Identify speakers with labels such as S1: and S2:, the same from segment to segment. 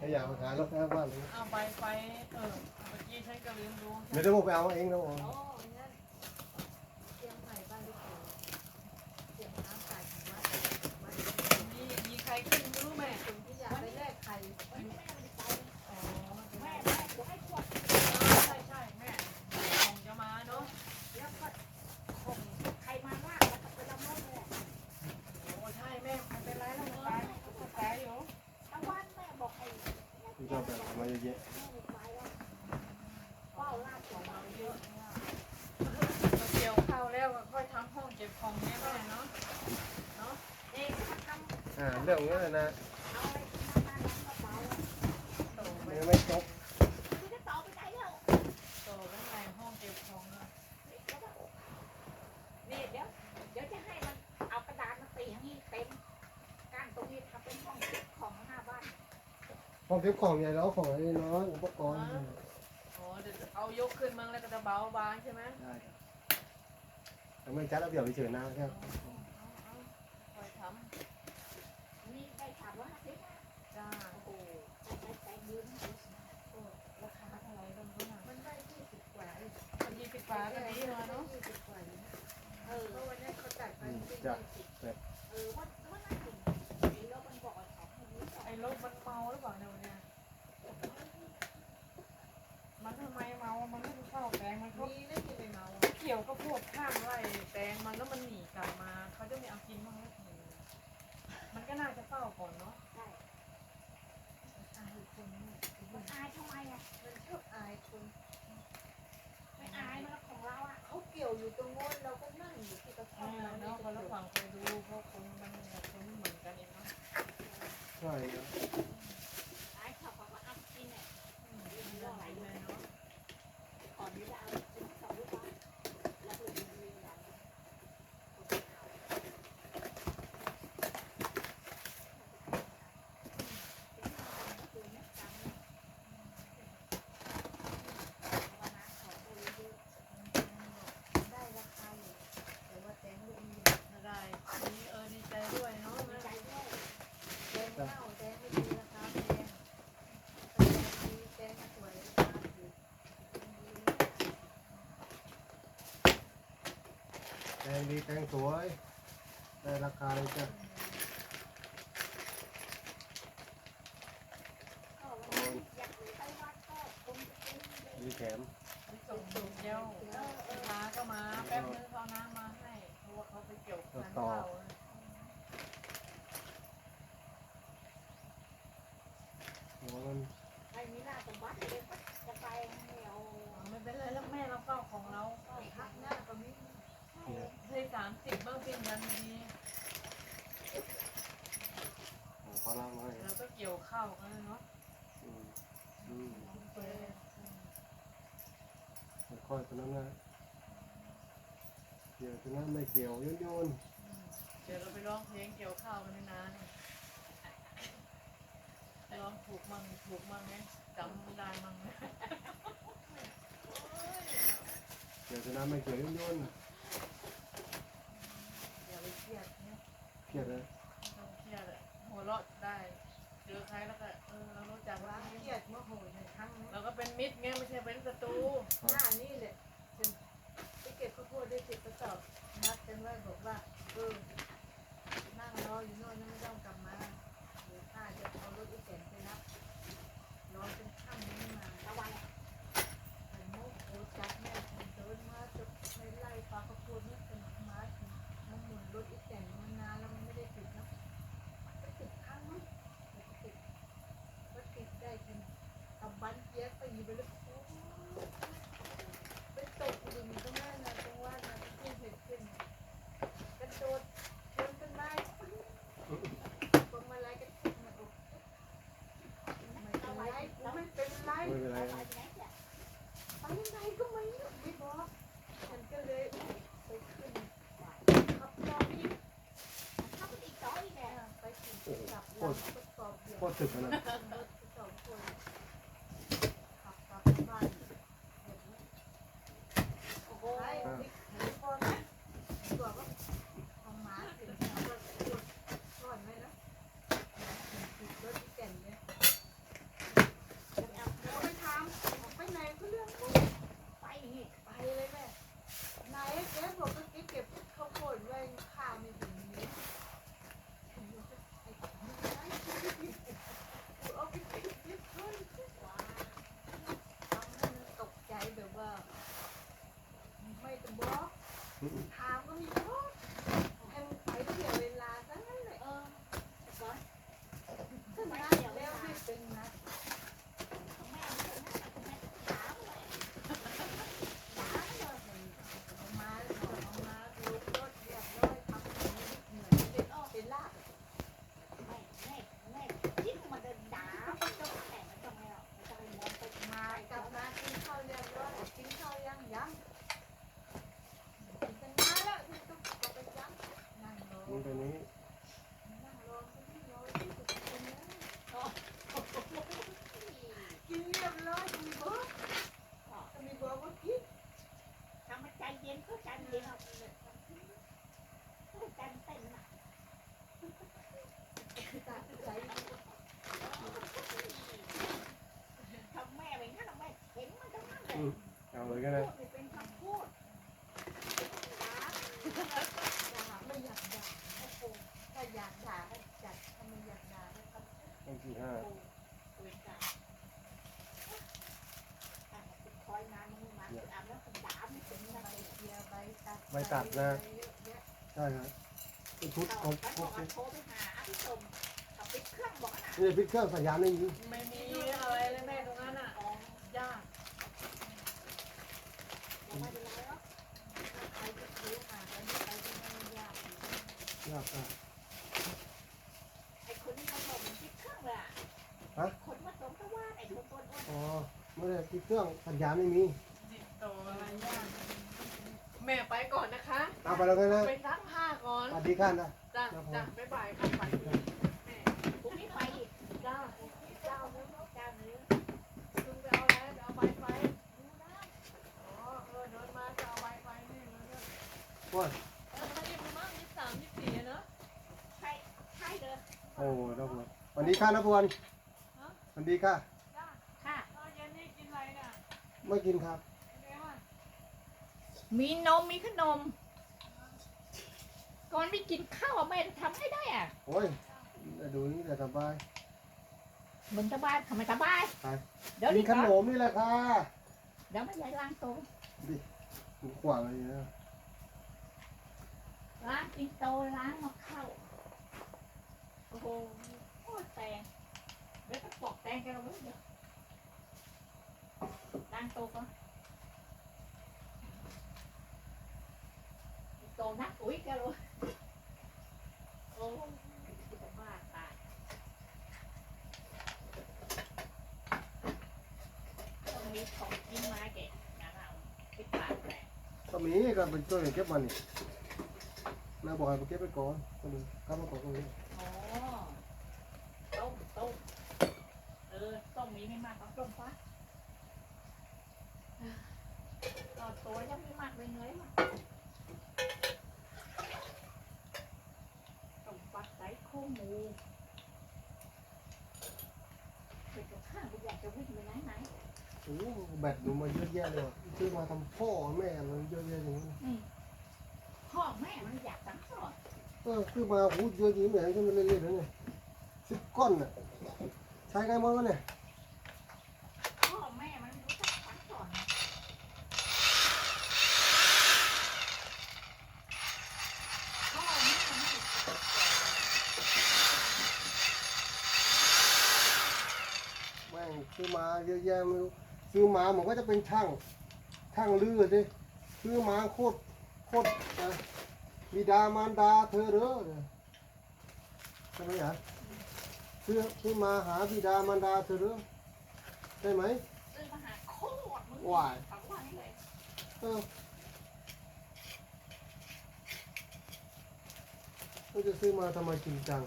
S1: ขยะมาขายรถข้างบ้านเลย
S2: เอาไปไปเออเมื่อกี้ฉันก็ลืมดู
S1: ไม่ต้องไปเอาเองนะอ๋อ
S3: โอ้งั้นเชียงใหม่บ้านลูกเขยเสียงน้ำตายของวัดวัด
S2: มีมีใครขึ้นไม่รู้แม่
S3: คนที่อยากไปแลกไข่
S2: อ๋อ
S3: แม่แม่จะให้พวก
S2: ใช่ใช่แม่คงจะมาเนาะ
S3: แล้วก็ข่มใครมาว่าแล้วก็ไปละเมิดเลย
S2: โอ้ใช่แม่ไม่เป็นไรแล้วมันตายมันก็ตายอยู่
S3: ตะวันแม่บอกไอ้
S1: ที่ชอบแบบมา เยอะ
S3: แม่ไม่ไปแล้วเฝ้าลาดของเราเยอะ
S2: มาเกี่ยวข้าวแล้วก็ค่อยทำห้องเก็บของแม่แม่เนาะ
S3: เอ๊ะถ้าทำ
S1: ๆอ่าเรื่องนี้เลยนะ
S3: เอาอะไรที่มาบ้านน้ำกระเป๋าอะ
S2: โตไป
S1: ไม่ไม่จบ
S3: คือกระเป๋าไปไหนแล้ว
S2: โตแล้วไงห้องเก็บของอะ
S3: นี่เดี๋ยวเดี๋ยวจะให้มันเอากระดานมาตีให้เต็มกั้นตรงนี้ทำเป็นห้องเก็บของหน้าบ้าน
S1: ห้องเก็บของใหญ่แล้วของอะไรน้อยอุปกรณ์
S2: อ๋อเดี๋ยวเอายกขึ้นมั้งแล้วก็จะเบาบางใช่ไหม
S1: ได้ครับแต่ไม่จัดระเบียบเฉยๆนะค
S2: เอา
S1: รับ
S2: เอาค่อยท
S3: นี่ได้ถามว่าสิบำ
S2: จ้า
S3: โอ้โหแต่แต่แต่ยืนให้
S2: โอ้ราคาเท่าไหร่กันรู้นะ
S3: มันได้ยี่สิบกว่าเอง
S2: ยี่สิบบาทก็ดีมาเนาะ
S3: ยี่สิบกว่าเลยนะเออเพราะวันนี้เขาจัดไปที่
S1: จ้ะ
S3: ยี่สิบเออวันวันนั้นถึงแล้วมันบอกว่าของคนนี้สอง
S2: ไอ้รถมันเมาหรือเปล่าเนี่ยวันเนี่ย มันทำไมเมา มันไม่รู้เข้าแตงมันก็
S3: มีนะที่ไม่เมา
S2: เกี่ยวก็พวกข้างไร่แตงมันแล้วมันหนีกลับมา เขาจะไม่เอากินบ้างแล้วทีมันก็น่าจะเฝ้าก่อนเนาะ
S3: ใช่
S2: อายคนเนี่ย
S3: มันอายทำไมอะมันชอบอายคนไม่อายมันของเราอะเขาเกี่ยวอยู่ตรงโน้นเราก็นั่งอยู่ที่กระ
S2: เอ
S3: ท่อม
S2: อ
S3: เรา
S2: เนาะ
S3: เนาะ
S2: คนละฝั่งเคยดูเพราะคนมันคนไม่เหมือนกันเองเนาะ
S1: ใช่ครับ
S3: อายเขาบอกว่าเอากินเนี่ย
S2: อืมมีเรื่องไหนเลยเนาะ
S3: ก่อนที่จะเอาเป็นสองลูกบาศก์แล้วก็มีเรื่องอะไรได้ราคาอยู่แต่ว่าแตงลูกมันอยู่
S2: ไม่ได้นี่เออดีใจด้วยเนาะ
S3: ดี
S2: แม่
S3: ใจด้วยแดงเน่าแดงไม่ดีราคาแพงแดงดีแดงสวยราคาถูก
S1: แต งดีแตงสวยได้ราคาเลยจ้ะ
S3: ก็วันนี้อยากไปวัดก็คงจะเป็น
S1: มีแถม
S2: ส่งสูงเย้าลูกค้าก็มา แป๊บนึงเขาน้ำมาให้เพราะว่าเขาไปเกี่ยวพันธุ์ข้าว
S1: หัวมัน
S3: ไอ้นี่น่าจะวัดเลยก็จะไปไม่เอา
S2: ไม่เป็นไรแล้วแม่เราเฝ้าของเรา
S3: ก็พักหน้าก็มี
S2: ให้สามสิบบ้างเป็นยันดี
S1: ของเขาล่างให้
S2: เราก็ เกี่ยวข้าวกันเนาะ
S1: อืมอืม
S2: เออ
S1: ค่อยๆตัวนั้นนะเกี่ยวตัวนั้นไม่เกี่ยวโยนโยน
S2: เดี๋ยวเราไปร้องเพลงเกี่ยวข้าวกันในนาเนี่ยร้องถูกมั่งถูกมั่งไหมจำได้มั่งไหม
S1: เกี่ยวตัวนั้นไม่เกี่ยวโยนโยน
S2: อย่าไปเครียดเนี่ย
S1: เครียดเล
S2: ใครแล้วก็เออเรารู้จักว่า
S3: เครียดเมื่อโหยในครั้งนี้
S2: เราก็เป็นมิตรไงไม่ใช่เป็นศัตรู
S3: หน้านี่แหละเป็นไปเก็บข้าวโพดได้สิบกระสอบนัดกันไว้บอกว่าเออนั่งรออยู่โน่นนะไม่ต้องกลับมาเดี๋ยวข้าจะเอารถอีแตนไปรับรอจนค่ำนี้มาตะวันไอ้มุกโอ้จัดแม่ฉันเดินมาจะไม่ไล่ปลาข้าวโพดนี่เป็นมาถึงมันหมุนรถอีแตนมานานแล้วมันไม่ได้ติดนะไปติดข้างนู้นแต่ก็ติดก็ติดได้จริงเอาบันเจี๊ยบไปอยู่ไปเลยโอ้ไปตกอยู่ตรงนั้นนะตรงว่านะที่เห็ดขึ้นกระโดดชนต้นไม้พวงมาลัยก็ติดมาอกไม่เป็นไรกูไม่เป็นไร
S1: ไม่เป็นไร
S3: ไปยังไงก็ไม่รู้ไม่บอกฉันก็เลยไปขึ้นขับต่ออีกขับอีกต่ออีกแหละไปถึงกลับหลังก็สอบเดียว
S1: โค ตรถึกนะ
S3: รถสองคนขับกลับบ้านโอ้โห
S4: บ่ท ไม่ถึงอะไรเกียร์ใบตัด
S1: ใบตัดนะ
S4: เยอะแยะ
S1: ใช่ครับเป็นชุด
S4: เขา
S1: ของ
S4: เขา
S1: พ
S4: บ
S1: ว
S4: อกกว่าโทรไปหาอาพี่ชมเขาปิดเครื่องบอกนะ
S1: นี่พลิกเครื่องสัญญาณไม่มี
S2: ไม่มีอะไรเลยแม่ตรงนั้นอะ
S4: อ๋อยา
S2: ก
S4: บอกไม่เป็นไรหรอกใครจะรู้ห่างกันไปก็ไม่ยากอยู่
S1: ยากอะ
S4: ไอ้คนที่เขาบอกมันปิดเครื่องเลยอะ
S1: ฮะ
S4: คนมาส่งตะวันไอ้ คนตัวอ้วน
S1: อ๋อไม่ได้พลิกเครื่องสัญญาณไม่มี
S2: ติดต่ออะไรยากแม่ไปก่อนนะคะ
S1: เอาไปแล้วกันนะ
S2: ไปซักผ้าก่อน
S1: สวัสดีค่ะนะ
S2: จ้ะจ้ะบ๊ายบายค่ะไปแม่
S4: พรุ่งนี้ไปอีก
S2: จ้า
S4: เจ้านึงเจ้านึง
S2: คุณไปเอาอะไรไปเอาไวไฟอ๋อเออเดินมาจะเอาไวไฟนี่เลยเนี่ย
S1: ว่า
S2: เออเขาหยิบมาบ้างยี่สิบสามยี่สิบสี่อะเนอะ
S4: ใช่ใช่เด้อ
S1: โอ้ต้องมาสวัสดีค่ะนะพวนสวัสดีค่ะ
S2: จ้า
S4: ค่ะ
S2: ตอนเย็นนี่กินอะไรเนี่ย
S1: ไม่กินครับ
S2: เป็นไงบ้าง
S4: มีนมมีขนม ก่อนไม่กินข้าวอะแม่จะทำให้ได้อะ
S1: โอ้ยดูนี่แต่สบาย
S4: มึงสบายทำไมสบาย
S1: ไป
S4: เดี๋ยว
S1: กิ
S4: นี้
S1: นขนมนี่แหละค่ะ
S4: เดี๋ยวไม่ยายล้างโต๊ะ
S1: หูขวางอะไรนะ
S4: ล้างกินโตล้างมาเข้าโอ้โหโอ้แตงเดี๋ยวก็ปอกแตงกันเราเดี๋ยวล้างโต๊ะก่อนโตนักอุ้ยกันเลยโอ้จะบ้าตายต้องมีของกินมาแกะงานเราปิดปากแตก
S1: ก็มีก็เป็นตัวอย่างเก็บมันนี่แม่บอกให้ไปเก็บไปก่อนก็มีข้าวมาก่อนตรงนี้
S4: อ๋อต้มต้มเออต้มมีไม่มากก็ต้มฟักต่อตัวยังไม่มา กเลยเงยมาต้มฟักใส่ข้าวหมูเป็นกับข้าวไม่อยากจะวิ่งไปไหนไหน
S1: โอ้แบตหนูมาเยอะแยะเลยว่ะซื้อมาทำพ่อแม่มันเยอะแยะอย่างนี้
S4: พ่อแม่มันอยากสั่งสอน
S1: เออซื้อมาหูเยอะจริงแหมขึ้นมาเรื่อยๆแล้วเนี่ยสิบก้อนน่ะใช้ไงมั้งวะเนี่ย
S4: พ่อแม่มันรู้จักสั่งสอนพ่อแม่มัน
S1: แม่ง ซื้อมาเยอะแยะไม่รู้ซื้อมาเหมือนก็จะเป็นช่างช่างลือดิซื้อมาโคตรโคตรนะบิดามารดาเธอเด้อเนี่ยใช่ไหมอะซื้อซื้อมาหาบิดามารดาเธอเด้อใช่ไหม
S4: ซื้อมาหาโคตรมึง
S1: ว้าย
S4: ฝังว่านี่เลย
S1: เออเราจะซื้อมาทำไมจริงจัง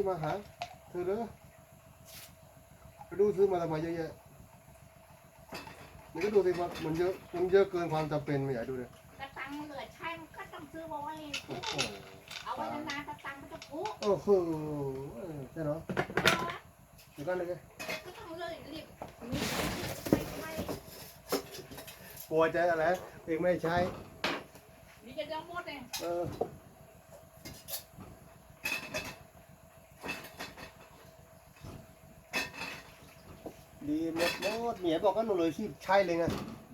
S1: ซื้อมาหาเธอเด้อไปดูซื้อมาทำไมเยอะแยะนี่ก็ดูสิว่ามันเยอะมันเยอะเกินความจำเป็นไม่อยากดูเลย
S4: กระตังเหลือใช้มันก็ต้องซื้อมาไว้
S1: โอ้โห
S4: เอาไว้นานๆกระตังมันจะพุ
S1: โอ้โหเออใช่เนาะเดี๋ยวกันเลย
S4: ก็ต้องเลยรีบมีไม่ไม่
S1: กลัวจะอะไรเองไม่ใช้
S4: มีจะเดือดหมดเลย
S1: เออ ดีหมดหมดเมียบอกก็หนูเลยรีบใช้เลยไง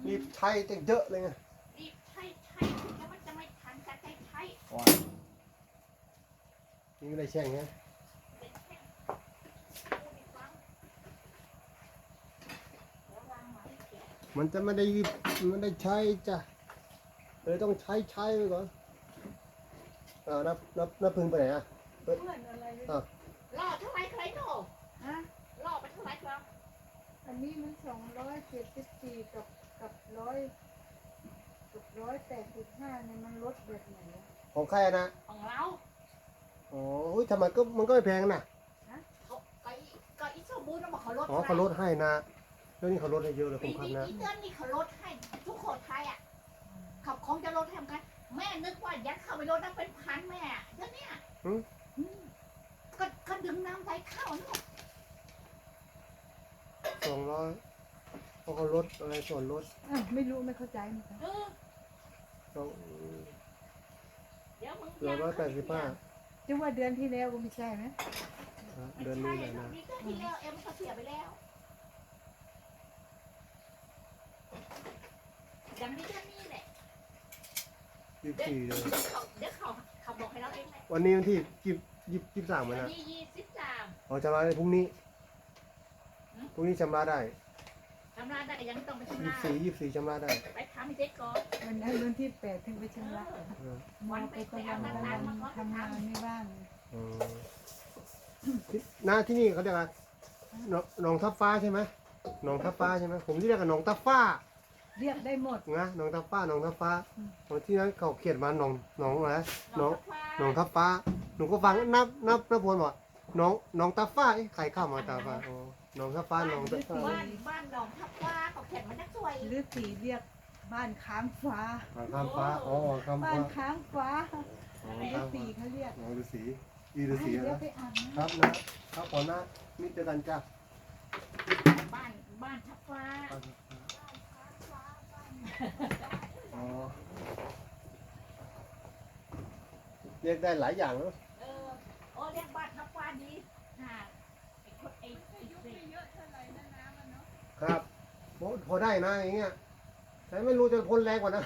S1: รีบใช้ตั้งเยอะเลยไง
S4: รีบใช้ใช้แล้วมันจะไม่ทันจะใช้ใช้
S1: ว้านี่ก็ได้แช่งไง
S4: เป็นแค่พูดให้ฟังแล้ววางไว้แกะ
S1: มันจะไม่ได้รีบมันได้ใช้จ้ะเลยต้องใช้ใช้ไปก่อนอ่านับนับนับพึงไปไหนอะ
S2: เพื่อนอะไรเนี่ย
S4: ล่อเท่าไหรใครโน่
S2: ฮะ
S4: ล่อไปเท่าไหรครับ
S3: อันนี้มันสองร้อยเจ็ดสิบสี่กับกับร้อยกับร้อยแปดสิบห้าเนี่ยมันลดแบบไหนอะ
S1: ของใครอะนะ
S4: ของเรา
S1: อ๋อเฮ้ยทำไมก็มันก็ไม่แพงนะ
S4: เขาก็อีก็อีสมบูรณ์นะบอกเขาลด
S1: อ๋อเขาลดให้นะแล้วนี่เขาลดให้เยอะเลยผ
S4: ปี
S1: มครับ
S4: นี้
S1: นะ
S4: ที่เดือนนี้เขาลดให้ทุกคนไทยอะเขาคงจะลดให้เหมือนกัน แม่นึกว่ายัดเข้าไปลดได้เป็นพันแม่เดี๋ยวเนี้ยอืมก็ก็ดึงน้ำไหลเข้าเนาะ
S1: สองร้อยเพราะเขาลดอะไรส่วนลด
S3: อะไม่รู้ไม่เข้าใจเหมือนกัน
S4: เออ
S1: สอง
S4: เดี๋ยวมึง
S1: เหลือร้อยแปดสิบห้า
S3: จะว่าเดือนที่แล้วก็ไม่ใช่ไหม
S4: ไม่
S1: เดือน
S4: ใช่
S1: นี้แหละ
S4: หรอก
S1: นะ
S4: นี่ก็ที่แล้วเอ็มเขาเสียไปแล้วดังนี้ก็นี่แหละ
S1: ยี่
S4: เดี๋ยว
S1: สี่เลย
S4: เขาเดี๋ยวเขาเขาบอกให้เราเองแหละ
S1: วันนี้วันที่ยี่ยี่ยี่สาม
S4: วั
S1: นะ
S4: นนี้ยี่สิบสาม
S1: อ๋อชำระได้พรุ่งนี้
S4: หืม
S1: พรุ่งนี้ชำระได้
S4: ชำระได้ยังต้องไปชำ
S1: ยี่
S4: ระ
S1: สี่ยี่สี่ชำระได้
S4: ไปทำให้เสร็จก่อน
S3: วันนั้นวันที่แปดถึงไปชำระ
S1: เออ
S3: มองไปตะวันตะวันทำงานไม่ว่าง
S1: อ๋อที่หน้าที่นี่เขาเรียกอะไรหนองหนองทับฟ้าใช่ไหมหนองทับฟ้าใช่ไหมผมที่เรียกกันหนองทับฟ้า
S3: เรียกได้หมด
S1: นะหนองทับฟ้าหนองทับฟ้า
S3: อืม
S1: ตอนที่นั้นเขาเขียนมาหนองหนองอะไรหนอง
S4: ฟ้า
S1: หนองทับฟ้าหนูก็ฟังนับนับนับพลบอกหนองหนองทับฟ้าเอ๊ะใครเข้ามาตาฟ้าอ๋อ หนองทับฟ้าหนองทับฟ้า
S4: บ้านบ้านหนองทับฟ้าเขาเขียนมานักสวย
S3: หรือสีเรียกบ้านค้างฟ้า
S1: อ่าข้ามฟ้าอ๋อข้าม
S3: บ้า
S1: ฟ้าน
S3: ค้างฟ้า
S1: อ๋อ
S3: หรือ
S1: ข้าม
S3: สี
S1: ฟ้า
S3: เขาเรียก
S1: หนองฤาษีอีฤาษี
S3: เดี๋ยว
S1: นะ
S3: ไปอ่านนะ ครับ
S1: นะครับก่อนนะมิตรเจอกันจ้า
S4: บ้านบ้านทับฟ้า
S1: อ๋อเรียกได้หลายอย่างเนอะ
S4: เออโอ้เรียกบ้านทับฟ้าดีค่ะไอ้คนไอ้ไอ้สิ
S1: ครับพอพอได้นะอย่างเงี้ยแต่ไม่รู้จะพ่นแรงกว่านะ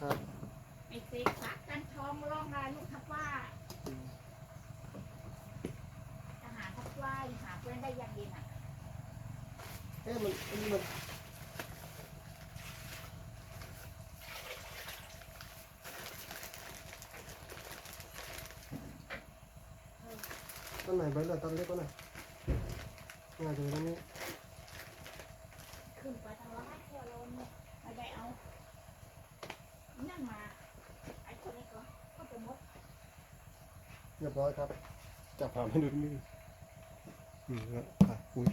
S1: ครับ
S4: ไอ้สิสักกันทองร้องลายลูกทับฟ้าทหารทับฟ้าหาเพื่อนได้ยังดีน่ะ
S1: เอ๊ะมันมันมันต้นไหนใบเลือดต้นเล็กก็หน่อย น่าจะเป็นต้นนี้
S4: ขึ้นไปทางร้านเที่ยวโลนไปได้เอานั่นมาไอ้คนนี้ก็ก็จะมด
S1: เรียบร้อยครับจับผ่านให้ดูนี่อืมแล้วอะอุ้ย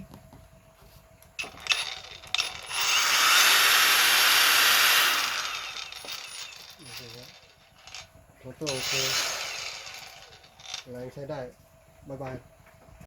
S1: โอเคครับโฟโต้โอเคแรงใช้ได้ บ๊ายบาย